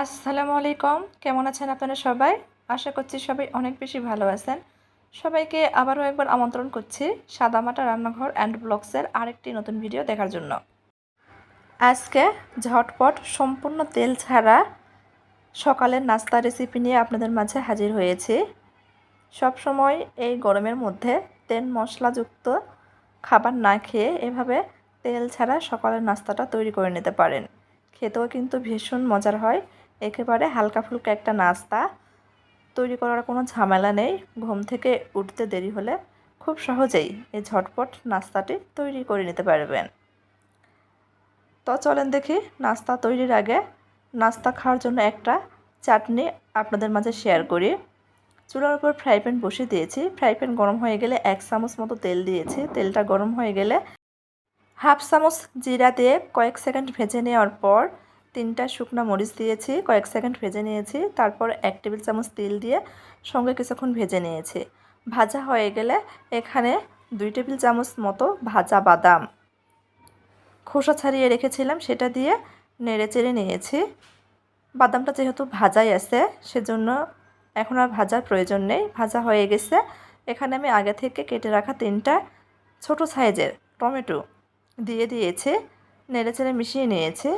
আসসালামু আলাইকুম। কেমন আছেন আপনারা সবাই? আশা করছি সবাই অনেক বেশি ভালো আছেন। সবাইকে আবারও একবার আমন্ত্রণ করছি সাদামাটা রান্নাঘর অ্যান্ড ব্লগসের আরেকটি নতুন ভিডিও দেখার জন্য। আজকে ঝটপট সম্পূর্ণ তেল ছাড়া সকালের নাস্তা রেসিপি নিয়ে আপনাদের মাঝে হাজির হয়েছি। সব সময় এই গরমের মধ্যে তেল মশলাযুক্ত খাবার না খেয়ে এভাবে তেল ছাড়া সকালের নাস্তাটা তৈরি করে নিতে পারেন। খেতেও কিন্তু ভীষণ মজার হয়। একেবারে হালকা ফুলকা একটা নাস্তা। তৈরি করার কোনো ঝামেলা নেই। ঘুম থেকে উঠতে দেরি হলে খুব সহজেই এই ঝটপট নাস্তাটি তৈরি করে নিতে পারবেন। তো চলেন দেখি নাস্তা তৈরির আগে নাস্তা খাওয়ার জন্য একটা চাটনি আপনাদের মাঝে শেয়ার করি। চুলার উপর ফ্রাই প্যান বসিয়ে দিয়েছি। ফ্রাই প্যান গরম হয়ে গেলে এক চামচ মতো তেল দিয়েছি। তেলটা গরম হয়ে গেলে হাফ চামচ জিরা দিয়ে কয়েক সেকেন্ড ভেজে নেওয়ার পর তিনটা শুকনো মরিচ দিয়েছি, কয়েক সেকেন্ড ভেজে নিয়েছি, তারপর এক টেবিল চামচ তেল দিয়ে সঙ্গে কিছুক্ষণ ভেজে নিয়েছি। ভাজা হয়ে গেলে এখানে দুই টেবিল চামচ মতো ভাজা বাদাম। খোসা ছাড়িয়ে রেখেছিলাম, সেটা দিয়ে নেড়ে চেড়ে নিয়েছি। বাদামটা যেহেতু ভাজাই আছে, সেজন্য এখন আর ভাজার প্রয়োজন নেই। ভাজা হয়ে গেছে। এখানে আমি আগে থেকে কেটে রাখা তিনটা ছোট সাইজের টমেটো দিয়ে দিয়েছি, নেড়ে চেড়ে মিশিয়ে নিয়েছে।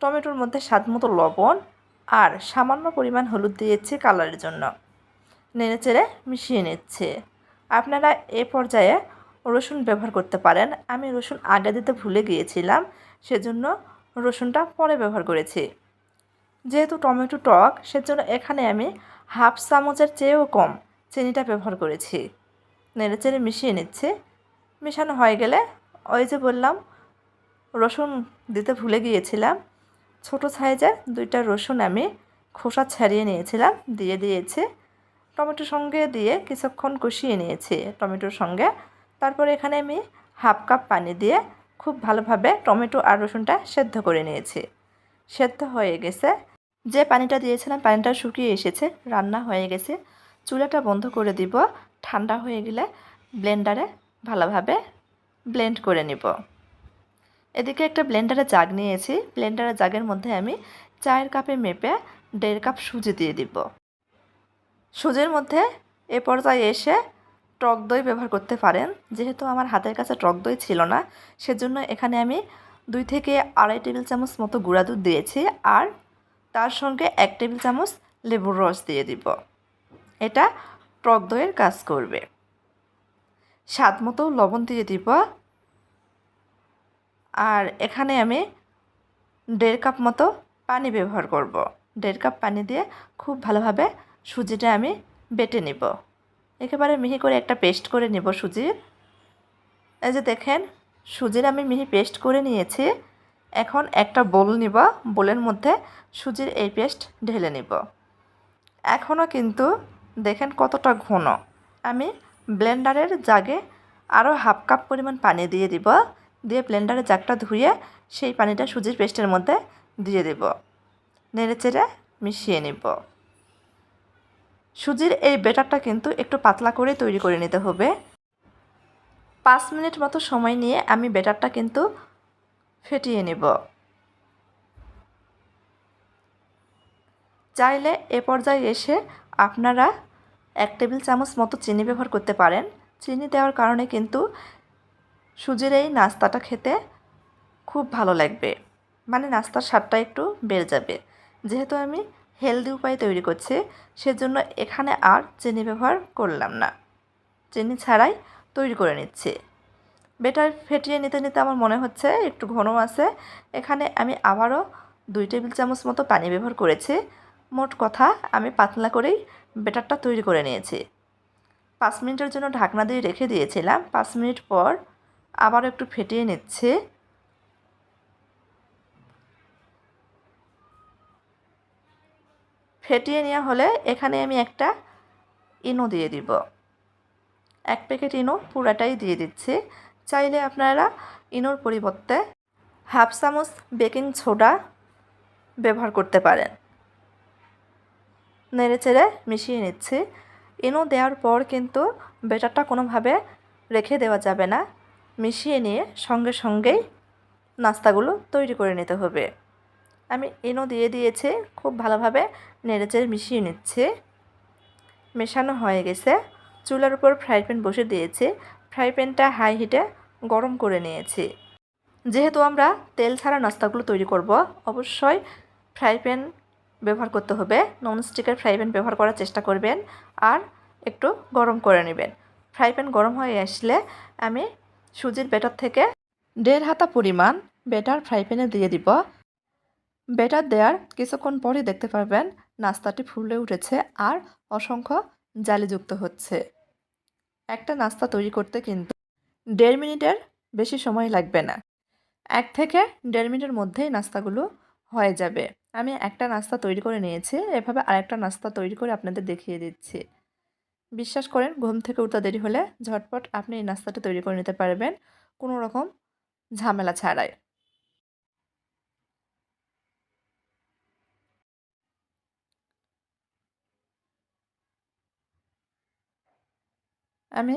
টমেটোর মধ্যে স্বাদ মতো লবণ আর সামান্য পরিমাণ হলুদ দিয়েছি কালারের জন্য। নেড়ে চেড়ে মিশিয়ে নিচ্ছে। আপনারা এ পর্যায়ে রসুন ব্যবহার করতে পারেন। আমি রসুন আগে দিতে ভুলে গিয়েছিলাম, সেজন্য রসুনটা পরে ব্যবহার করেছি। যেহেতু টমেটো টক, সেজন্য এখানে আমি হাফ চামচের চেয়েও কম চিনিটা ব্যবহার করেছি। নেড়ে চেড়ে মিশিয়ে নিচ্ছে। মেশানো হয়ে গেলে ওই যে বললাম, রসুন দিতে ভুলে গিয়েছিলাম ছোট সাইজের দুইটা রসুন আমি খোসা ছাড়িয়ে নিয়েছিলাম, দিয়ে দিয়েছি। টমেটোর সঙ্গে দিয়ে কিছুক্ষণ কষিয়ে নিয়েছি টমেটোর সঙ্গে। তারপর এখানে আমি হাফ কাপ পানি দিয়ে খুব ভালোভাবে টমেটো আর রসুনটা সেদ্ধ করে নিয়েছি। সেদ্ধ হয়ে গেছে। যে পানিটা দিয়েছিলাম, পানিটা শুকিয়ে এসেছে, রান্না হয়ে গেছে। চুলাটা বন্ধ করে দিব। ঠান্ডা হয়ে গেলে ব্লেন্ডারে ভালোভাবে ব্লেন্ড করে নিব। এদিকে একটা ব্লেন্ডারে জাগ নিয়েছি। ব্লেন্ডারের জাগের মধ্যে আমি চায়ের কাপে মেপে দেড় কাপ সুজি দিয়ে দিব। সুজির মধ্যে এ পর্যায়ে এসে টক দই ব্যবহার করতে পারেন। যেহেতু আমার হাতের কাছে টক দই ছিল না, সেজন্য এখানে আমি দুই থেকে আড়াই টেবিল চামচ মতো গুঁড়া দুধ দিয়েছি আর তার সঙ্গে এক টেবিল চামচ লেবুর রস দিয়ে দিব। এটা টক দইয়ের কাজ করবে। স্বাদ মতো লবণ দিয়ে দিব। আর এখানে আমি দেড় কাপ মতো পানি ব্যবহার করব। দেড় কাপ পানি দিয়ে খুব ভালোভাবে সুজিটা আমি বেটে নিব। একেবারে মিহি করে একটা পেস্ট করে নিব সুজির। এই যে দেখেন, সুজির আমি মিহি পেস্ট করে নিয়েছি। এখন একটা বোল নিব, বোলের মধ্যে সুজির এই পেস্ট ঢেলে নিব। এখনও কিন্তু দেখেন কতটা ঘন। আমি ব্লেন্ডারের জাগে আরও হাফ কাপ পরিমাণ পানি দিয়ে দিব। দিয়ে ব্লেন্ডারে জাগটা ধুয়ে সেই পানিটা সুজির পেস্টের মধ্যে দিয়ে দেব। নেড়ে চেড়ে মিশিয়ে নিব। সুজির এই বেটারটা কিন্তু একটু পাতলা করে তৈরি করে নিতে হবে। পাঁচ মিনিট মতো সময় নিয়ে আমি বেটারটা কিন্তু ফেটিয়ে নেব। চাইলে এ পর্যায়ে এসে আপনারা এক টেবিল চামচ মতো চিনি ব্যবহার করতে পারেন। চিনি দেওয়ার কারণে কিন্তু সুজির এই নাস্তাটা খেতে খুব ভালো লাগবে। মানে নাস্তার স্বাদটা একটু বেড়ে যাবে। যেহেতু আমি হেলদি উপায়ে তৈরি করছি, সেজন্য এখানে আর চিনি ব্যবহার করলাম না। চিনি ছাড়াই তৈরি করে নিচ্ছি। বেটার ফেটিয়ে নিতে নিতে আমার মনে হচ্ছে একটু ঘন আছে। এখানে আমি আবারও দুই টেবিল চামচ মতো পানি ব্যবহার করেছি। মোট কথা আমি পাতলা করেই বেটারটা তৈরি করে নিয়েছি। পাঁচ মিনিটের জন্য ঢাকনা দিয়ে রেখে দিয়েছিলাম। পাঁচ মিনিট পর আবার একটু ফেটিয়ে নিচ্ছে। ফেটিয়ে নেওয়া হলে এখানে আমি একটা ইনো দিয়ে দিব। এক প্যাকেট ইনো পুরাটাই দিয়ে দিচ্ছি। চাইলে আপনারা ইনোর পরিবর্তে হাফ চামচ বেকিং সোডা ব্যবহার করতে পারেন। নেড়ে চেড়ে মিশিয়ে নিচ্ছি। ইনো দেওয়ার পর কিন্তু বেটারটা কোনোভাবে রেখে দেওয়া যাবে না। মিশিয়ে নিয়ে সঙ্গে সঙ্গেই নাস্তাগুলো তৈরি করে নিতে হবে। আমি এনো দিয়ে দিয়েছি, খুব ভালোভাবে নেড়েচেড়ে মিশিয়ে নিচ্ছি। মেশানো হয়ে গেছে। চুলার উপর ফ্রাই প্যান বসে দিয়েছি। ফ্রাই প্যানটা হাই হিটে গরম করে নিয়েছি। যেহেতু আমরা তেল ছাড়া নাস্তাগুলো তৈরি করব, অবশ্যই ফ্রাই প্যান ব্যবহার করতে হবে। ননস্টিকের ফ্রাই প্যান ব্যবহার করার চেষ্টা করবেন আর একটু গরম করে নেবেন। ফ্রাই প্যান গরম হয়ে আসলে আমি সুজির ব্যাটার থেকে দেড় হাতা পরিমাণ ব্যাটার ফ্রাই প্যানে দিয়ে দিব। ব্যাটার দেওয়ার কিছুক্ষণ পরে দেখতে পারবেন নাস্তাটি ফুলে উঠেছে আর অসংখ্য জালিযুক্ত হচ্ছে। একটা নাস্তা তৈরি করতে কিন্তু দেড় মিনিটের বেশি সময় লাগবে না। এক থেকে দেড় মিনিটের মধ্যেই নাস্তাগুলো হয়ে যাবে। আমি একটা নাস্তা তৈরি করে নিয়েছি, এভাবে আরেকটা নাস্তা তৈরি করে আপনাদের দেখিয়ে দিচ্ছি। বিশ্বাস করেন, ঘুম থেকে উঠতে দেরি হলে ঝটপট আপনি এই নাস্তাটা তৈরি করে নিতে পারবেন। কোনো রকম ঝামেলা ছাড়াই। আমি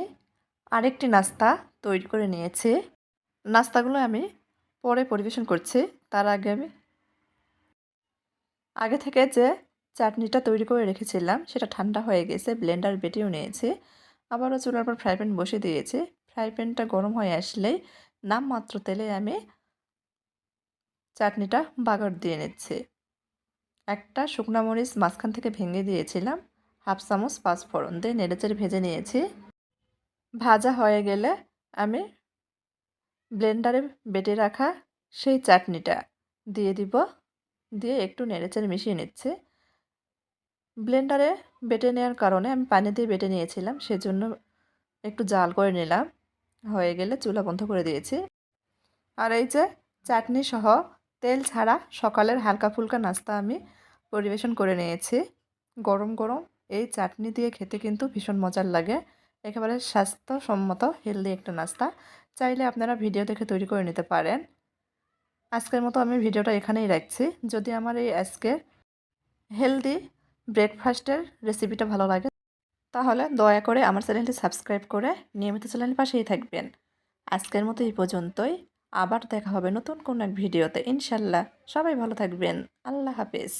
আরেকটি নাস্তা তৈরি করে নিয়েছি। নাস্তাগুলো আমি পরে পরিবেশন করছি। তার আগে আমি, আগে থেকে যে চাটনিটা তৈরি করে রেখেছিলাম, সেটা ঠান্ডা হয়ে গেছে ব্লেন্ডার বেটেও নিয়েছে। আবারও চুলার পর ফ্রাই প্যান বসে দিয়েছে। ফ্রাই প্যানটা গরম হয়ে আসলেই নামমাত্র তেলে আমি চাটনিটা বাগার দিয়ে নিচ্ছি। একটা শুকনা মরিচ মাঝখান থেকে ভেঙে দিয়েছিলাম, হাফ চামচ পাঁচফোড়ন দিয়ে নেড়েচেড়ে ভেজে নিয়েছি। ভাজা হয়ে গেলে আমি ব্লেন্ডারে বেটে রাখা সেই চাটনিটা দিয়ে দিব, দিয়ে একটু নেড়েচেড়ে মিশিয়ে নিচ্ছে। ব্লেন্ডারে বেটে নেওয়ার কারণে আমি পানি দিয়ে বেটে নিয়েছিলাম, সেজন্য একটু জাল করে নিলাম। হয়ে গেলে চুলা বন্ধ করে দিয়েছি। আর এই যে চাটনি সহ তেল ছাড়া সকালের হালকা ফুলকা নাস্তা আমি পরিবেশন করে নিয়েছি। গরম গরম এই চাটনি দিয়ে খেতে কিন্তু ভীষণ মজার লাগে। একেবারে স্বাস্থ্যসম্মত হেলদি একটা নাস্তা। চাইলে আপনারা ভিডিও দেখে তৈরি করে নিতে পারেন। আজকের মতো আমি ভিডিওটা এখানেই রাখছি। যদি আমার এই আজকের হেলদি ব্রেকফাস্টের রেসিপিটা ভালো লাগে, তাহলে দয়া করে আমার চ্যানেলটি সাবস্ক্রাইব করে নিয়মিত চ্যানেলের পাশেই থাকবেন। আজকের মতো এই পর্যন্তই, আবার দেখা হবে নতুন কোনো এক ভিডিওতে ইনশাল্লাহ, সবাই ভালো থাকবেন। আল্লাহ হাফেজ।